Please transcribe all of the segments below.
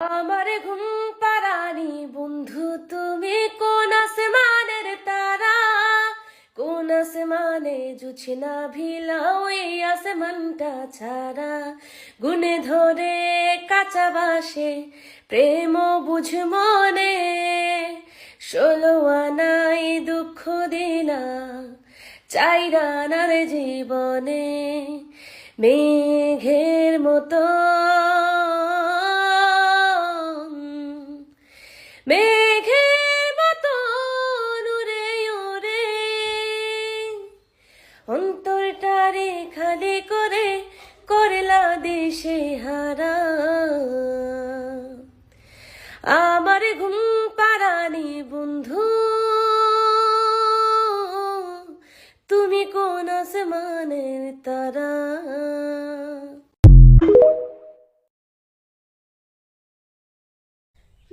আমার ঘুম পারানি বন্ধু, তুমি কোন আসমানের তারা? কোন আসমানে জুছি না ভিলা ওই আসমানটা ছাড়া? গুনে ধরে কাঁচা বাসে প্রেম বুঝ মনে। ষোলো আনাই দুঃখ দিলা চাইরানার জীবনে। মেঘের মতো মেঘের মতো উড়ে উড়ে। অন্তরটারে খালি করে করলা দেশে হারা। আমার ঘুম পারানি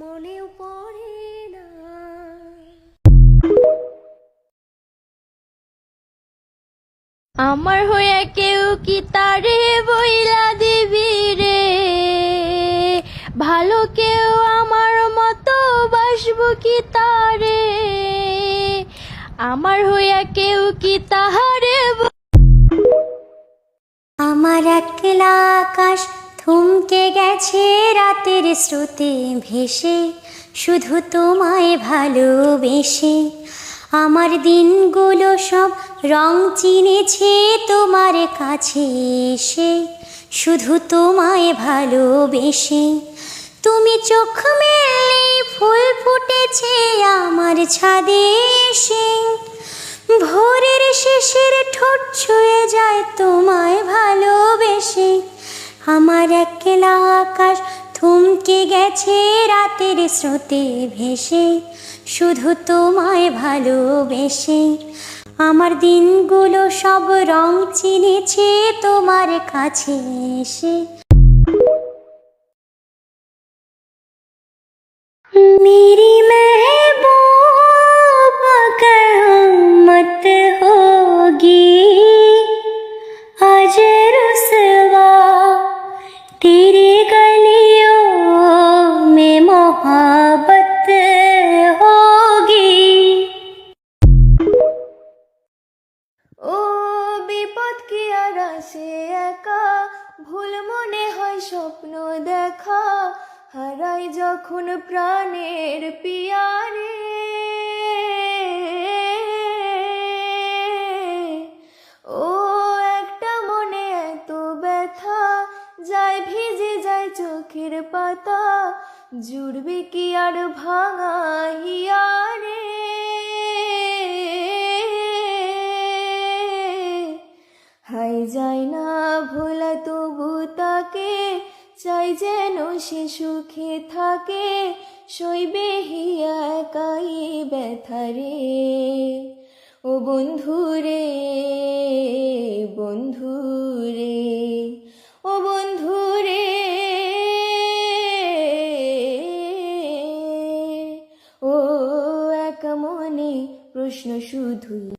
মনেও পড়ে না। আমার হয়ে কেউ কি তারে বইলা দিবি রে? ভালো কেউ আমার মতো বাসবো কি তারে? আমার হইয়া কেউ কি তাহারে গেছে রাতের স্রোতে ভেসে, শুধু তোমায় ভালোবেসে। আমার দিনগুলো সব রং চিনেছে তোমার কাছে এসে, শুধু তোমায় ভালোবেসে। তুমি চোখ মেলে ফুল ফুটেছে আমার ছাদে এসে, ভোরের শেষের ঠোঁট ছুঁয়ে যায় তোমায় ভালোবেসে। আমার একলা আকাশ থমকে গেছে রাতের স্রোতে ভেসে শুধু তোমায় ভালোবেসে আমার দিনগুলো সব রং চিনেছে তোমার কাছে এসে मेरी महबूब मत होगी मोहब्बत होगी ও বিপদ কি আর আসে একা ভুল মনে হয় স্বপ্ন দেখা হারাই যখন প্রাণের পিয়ারে জুড়বে কি আর ভাঙা হিয়ারে হাই যায় না ভোলা, তবু তাকে চাই যেন সে সুখে থাকে, সইবে হিয়া একাই ব্যথারে ও বন্ধুরে মনে প্রশ্ন শুধুই।